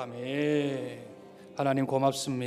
아멘. 하나님 고맙습니다.